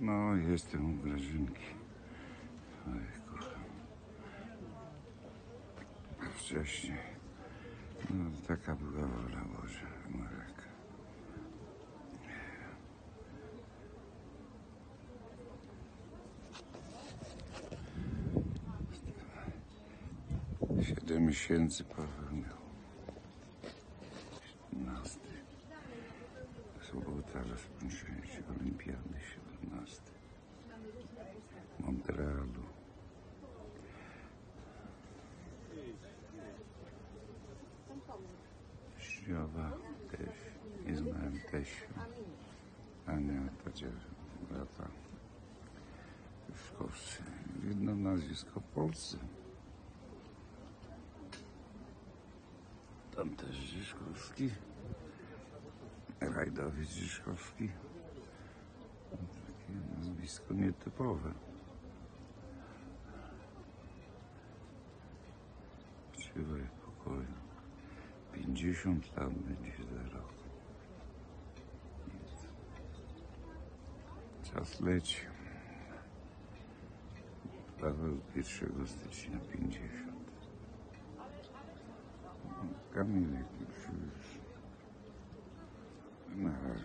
No, jestem u Grażynki. Oj, kocham. Wcześniej. No, taka była wola Boża, Marek. Siedem miesięcy Paweł miał. 17. Sobota rozpoczęcie Olimpiady 17. Montrealu. Śniowa też. Znałem teściu. Ania to brata Juszkowscy. Jedno nazwisko w Polsce. Tam też Żyszkowski. Rajdowiec Żyszkowski. Takie nazwisko nietypowe. Siłę pokoju. 50 lat będzie za rok. Czas leci. Paweł 1 stycznia 50. Kamilek Well,